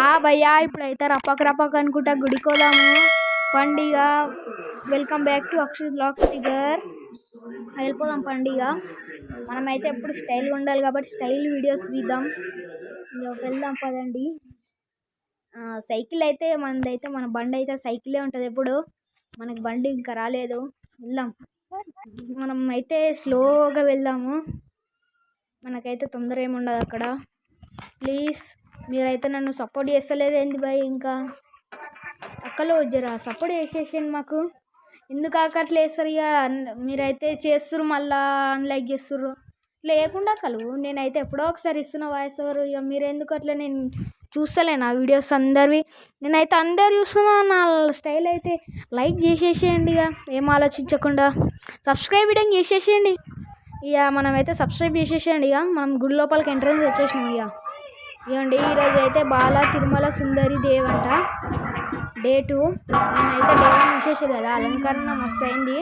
ఆ భయ్యా ఇప్పుడైతే రప్పక రప్పక అనుకుంటా గుడికోదాము. పండిగ welcome back to Akshay vlogs figure వెళ్ళిపోదాం పండిగ. మనమైతే ఎప్పుడు స్టైల్గా ఉండాలి కాబట్టి స్టైల్ వీడియోస్ తీద్దాం. వెళ్దాం పదండి. సైకిల్ అయితే మనదైతే మన బండి అయితే సైకిలే ఉంటుంది ఎప్పుడు. మనకి బండి ఇంకా రాలేదు. వెళ్దాం. మనం అయితే స్లోగా వెళ్దాము. మనకైతే తొందర ఏమి ఉండదు అక్కడ. ప్లీజ్ మీరైతే నన్ను సపోర్ట్ చేస్తలేరు ఏంది భయ్ ఇంకా? అక్కలో జరా సపోర్ట్ చేసేసాను మాకు. ఎందుకు అట్లా వేస్తారు ఇక మీరైతే చేస్తుర్రు మళ్ళా అన్లైక్ చేస్తుర్రు. లేకుండా కలువు నేనైతే ఎప్పుడో ఒకసారి ఇస్తున్న వాయిస్ ఓవర్ ఇక మీరెందుకు అట్లా నేను చూస్తలేను ఆ వీడియోస్ అందరివి. నేనైతే అందరు చూస్తున్నా నా స్టైల్ అయితే లైక్ చేసేసేయండి ఇక ఏం ఆలోచించకుండా. సబ్స్క్రైబ్ ఇవ్వడం చేసేసేయండి. ఇక మనమైతే సబ్స్క్రైబ్ చేసేసేయండి ఇక మనం గుడి లోపలికి ఎంట్రన్స్ వచ్చేసినాం ఇక ఇవ్వండి ఈరోజు అయితే బాల తిరుమల సుందరి దేవ్ అంట డే టూ నేనైతే డే వన్ విశేషం కదా అలంకరణ మస్తు అయింది.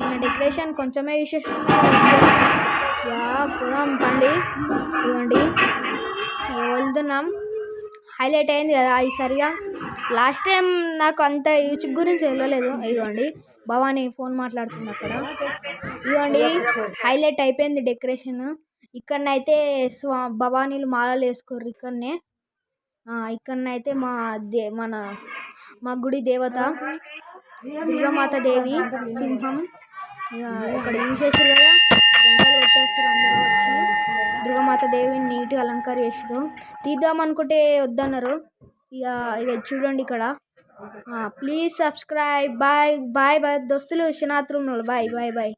మన డెకరేషన్ కొంచెమే విశేషం. యా పోదాం పండి. ఇవ్వండి వెళ్తున్నాం హైలైట్ అయింది కదా ఈసారిగా లాస్ట్ టైం నాకు అంత యూట్యూబ్ గురించి తెలియలేదు ఇదిగోండి భవానీ ఫోన్ మాట్లాడుతుంది అక్కడ ఇదిగోండి హైలైట్ అయిపోయింది డెకరేషన్. ఇక్కడనైతే స్వా భవానీలు మాలలు వేసుకోర్రు ఇక్కడనే. ఇక్కడనైతే మా దే మన మా గుడి దేవత దుర్గామాత దేవి సింహం. ఇక ఇక్కడ చూసేసారు కదా గంటలు పెట్టేస్తారు అందరూ వచ్చి. దుర్గామాత దేవిని నీట్గా అలంకరించారు చేసారు తీద్దాం అనుకుంటే వద్దన్నారు. ఇక ఇక చూడండి ఇక్కడ. Please subscribe bye bye bye దోస్తులు శనాత్ రూమ్ బాయ్ బాయ్ బాయ్.